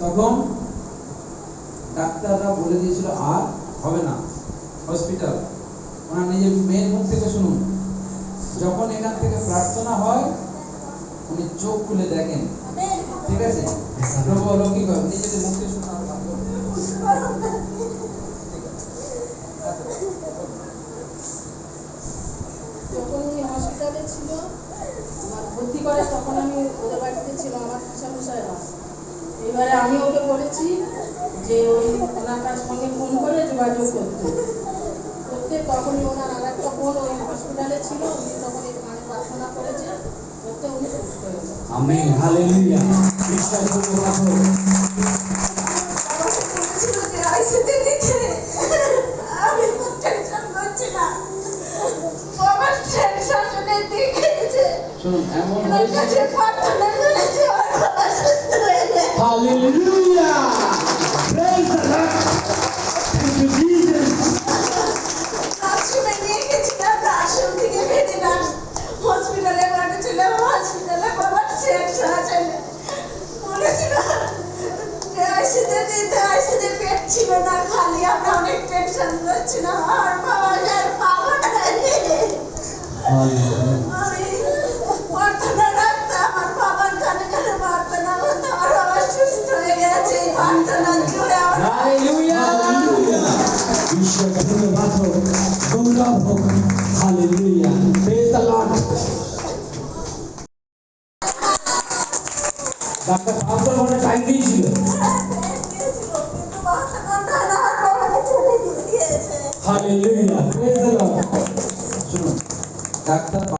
তখন ডাক্তাররা বলে দিয়েছিল, আর হবে না হসপিটাল ওনার নিজের মেয়ের মুখ থেকে শুনুন। যখন এখান থেকে প্রার্থনা হয়, উনি চোখ খুলে দেখেন। ঠিক আছে? প্রভু অলৌকিক হয় নিজেদের মুখ থেকে শুনুন যখন হসপিটালে ছিল আমার ভর্তি করে তখন আমি ছিলাম আমার এবারে আমি ওকে বলেছি যে ওই ওনার কাছ সঙ্গে ফোন করে যোগাযোগ করতে। করতে তখনই ওনার আর একটা বোন ওই হসপিটালে ছিল উনি তখন এখানে প্রার্থনা করেছে করতে উনি সুস্থ হালেলুয়া। বিশ্বাস করে রাখো। আমাকে বলেছিল যে আইসিতে দিতে আমি খুব টেনশন করছিলাম আমার টেনশন শুনে দেখেছে। শুনুন এমন হয়েছে জিসাস আশ্রমে নিয়ে গেছিলাম আশ্রম থেকে বেরিলাম হসপিটালে পাঠিয়েছিলাম হসপিটালে বাবার শেষ আছে বলেছিল যে আইসিতে দিতে আইসিতে পেট ছিল না খালি আমরা অনেক টেনশন করছিলাম আমার বাবা আর পাবো ধন্যবাদ হোক গৌরব হোক। Hallelujah. Praise the lord doctor ঘণ্টা টাইম দিয়েছিল। হালেলুয়া। প্রেজ শুনুন, ডাক্তার